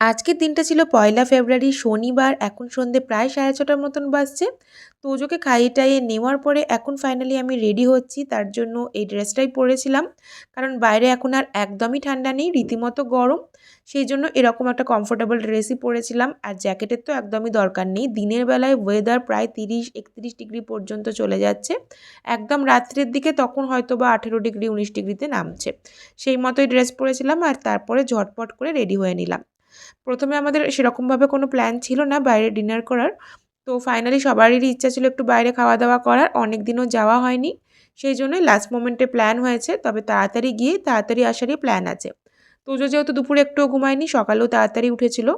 আজকের দিনটা ছিল পয়লা ফেব্রুয়ারি, শনিবার। এখন সন্ধে প্রায় সাড়ে ছটার মতন বাজছে। তোজোকে খাইয়ে টাইয়ে নেওয়ার পরে এখন ফাইনালি আমি রেডি হচ্ছি। তার জন্য এই ড্রেসটাই পরেছিলাম। কারণ বাইরে এখন আর একদমই ঠান্ডা নেই, রীতিমতো গরম। সেই জন্য এরকম একটা কমফোর্টেবল ড্রেসই পরেছিলাম। আর জ্যাকেটের তো একদমই দরকার নেই। দিনের বেলায় ওয়েদার প্রায় তিরিশ, একত্রিশ ডিগ্রি পর্যন্ত চলে যাচ্ছে। একদম রাত্রের দিকে তখন হয়তো বা আঠেরো ডিগ্রি, উনিশ ডিগ্রিতে নামছে। সেই মতোই ড্রেস পরেছিলাম আর তারপরে ঝটপট করে রেডি হয়ে নিলাম। প্রথমে আমাদের সেরকমভাবে কোনো প্ল্যান ছিল না বাইরে ডিনার করার। তো ফাইনালি সবারই ইচ্ছা ছিল একটু বাইরে খাওয়া দাওয়া করার অনেক দিনও যাওয়া হয়নি। সেই জন্যই লাস্ট মোমেন্টে প্ল্যান হয়েছে, তবে তাড়াতাড়ি গিয়ে তাড়াতাড়ি আসারই প্ল্যান আছে। তোজো যেহেতু দুপুরে একটুও ঘুমায়নি, সকালেও তাড়াতাড়ি উঠেছিল।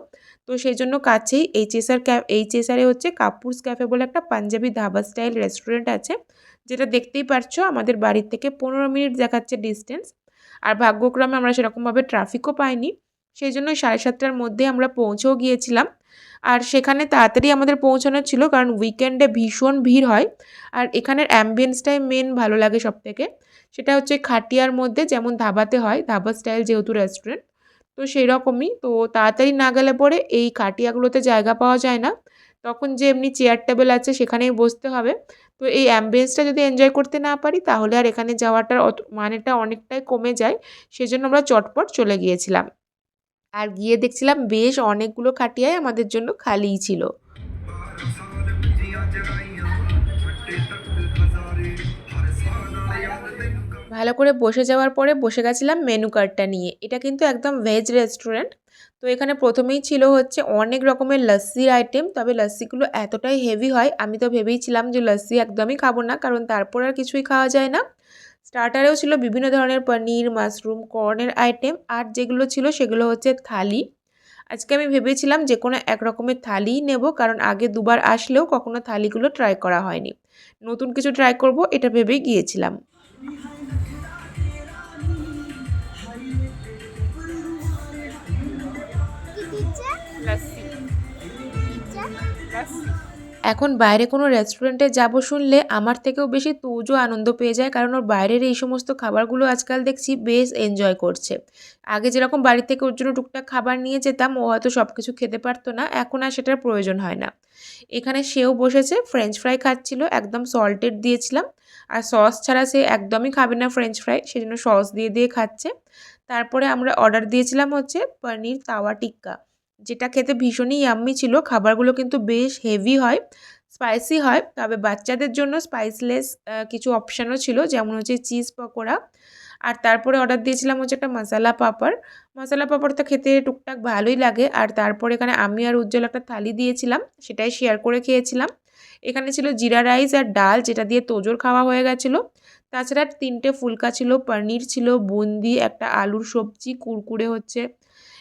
তো সেই জন্য কাছেই এইচএসআর ক্যাফ এইচএসআরে হচ্ছে কাপুরস ক্যাফে বলে একটা পাঞ্জাবি ধাবা স্টাইল রেস্টুরেন্ট আছে, যেটা দেখতেই পারছ আমাদের বাড়ির থেকে পনেরো মিনিট দেখাচ্ছে ডিস্টেন্স আর ভাগ্যক্রমে আমরা সেরকমভাবে ট্রাফিকও পাইনি। সেই জন্য সাড়ে সাতটার মধ্যে আমরা পৌঁছেও গিয়েছিলাম। আর সেখানে তাড়াতাড়ি আমাদের পৌঁছানোর ছিল কারণ উইকেন্ডে ভীষণ ভিড় হয়। আর এখানের অ্যাম্বিয়েন্সটাই মেন ভালো লাগে সব থেকে সেটা হচ্ছে খাটিয়ার মধ্যে যেমন ধাবাতে হয়, ধাবা স্টাইল যেহেতু রেস্টুরেন্ট তো সেই রকমই তো তাড়াতাড়ি না গেলে পরে এই খাটিয়াগুলোতে জায়গা পাওয়া যায় না। তখন যে এমনি চেয়ার টেবিল আছে সেখানেই বসতে হবে। তো এই অ্যাম্বিয়েন্সটা যদি এনজয় করতে না পারি, তাহলে আর এখানে যাওয়াটার মানেটা অনেকটাই কমে যায়। সেজন্য আমরা চটপট চলে গিয়েছিলাম। আর গিয়ে দেখছিলাম বেশ অনেকগুলো খাটিয়াই আমাদের জন্য খালিই ছিল। ভালো করে বসে যাওয়ার পরে বসে গেছিলাম মেনু কার্ডটা নিয়ে। এটা কিন্তু একদম ভেজ রেস্টুরেন্ট তো এখানে প্রথমেই ছিল হচ্ছে অনেক রকমের লস্যির আইটেম তবে লস্যিগুলো এতটাই হেভি হয়, আমি তো ভেবেইছিলাম যে লস্যি একদমই খাব না, কারণ তারপর আর কিছুই খাওয়া যায় না। স্টার্টারেও ছিল বিভিন্ন ধরনের পনির মাশরুম কর্নের আইটেম আর যেগুলো ছিল সেগুলো হচ্ছে থালি। আজকে আমি ভেবেছিলাম যে কোনো এক রকমের থালিই নেব, কারণ আগে দুবার আসলেও কখনো থালিগুলো ট্রাই করা হয়নি। নতুন কিছু ট্রাই করব, এটা ভেবেই গিয়েছিলাম। এখন বাইরে কোনো রেস্টুরেন্টে যাব শুনলে আমার থেকেও বেশি তুজও আনন্দ পেয়ে যায়, কারণ ওর বাইরের এই সমস্ত খাবারগুলো আজকাল দেখছি বেশ এনজয় করছে। আগে যেরকম বাড়ি থেকে ওর জন্য টুকটাক খাবার নিয়ে যেতাম, ও হয়তো সব কিছু খেতে পারতো না, এখন আর সেটার প্রয়োজন হয় না। এখানে সেও বসেছে ফ্রেঞ্চ ফ্রাই খাচ্ছিল, একদম সল্টেড দিয়েছিলাম, আর সস ছাড়া সে একদমই খাবে না ফ্রেঞ্চ ফ্রাই সেজন্য সস দিয়ে দিয়ে খাচ্ছে। তারপরে আমরা অর্ডার দিয়েছিলাম হচ্ছে পনির তাওয়া টিক্কা। যেটা খেতে ভীষণই ইয়াম্মি ছিল, খাবারগুলো কিন্তু বেশ হেভি হয় স্পাইসি হয়, তবে বাচ্চাদের জন্য স্পাইসলেস কিছু অপশানও ছিল, যেমন হচ্ছে চিজ পকোড়া। আর তারপরে অর্ডার দিয়েছিলাম হচ্ছে একটা মশালা পাপড়। মশালা পাঁপড় তো খেতে টুকটাক ভালোই লাগে, আর তারপরে এখানে আমি আর উজ্জ্বল একটা থালি দিয়েছিলাম, সেটাই শেয়ার করে খেয়েছিলাম। এখানে ছিল জিরা রাইস আর ডাল, যেটা দিয়ে তোজোর খাওয়া হয়ে গেছিল। তাছাড়া তিনটে ফুলকা ছিল, পনির ছিল, বুন্দি, একটা আলুর সবজি, কুরকুরে হচ্ছে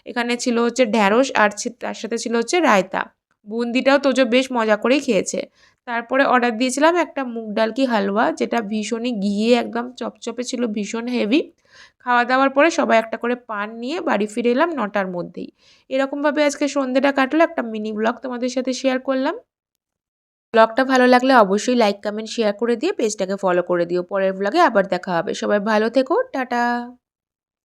এখানে ছিল হচ্ছে ঢ্যাঁড়স আর তার সাথে ছিল হচ্ছে রায়তা। বুন্দিটাও তোজো বেশ মজা করেই খেয়েছে। তারপরে অর্ডার দিয়েছিলাম একটা মুগ ডাল কি হালুয়া, যেটা ভীষণই ঘিয়ে একদম চপচপে ছিল, ভীষণ হেভি খাওয়া দাওয়ার পরে সবাই একটা করে পান নিয়ে বাড়ি ফিরে এলাম নটার মধ্যেই। এরকমভাবে আজকে সন্ধ্যেটা কাটলো, একটা মিনি ব্লগ তোমাদের সাথে শেয়ার করলাম। ব্লগটা ভালো লাগলে অবশ্যই লাইক কমেন্ট শেয়ার করে দিয়ে পেজটাকে ফলো করে দিও। পরের ব্লগে আবার দেখা হবে। সবাই ভালো থেকো, টাটা।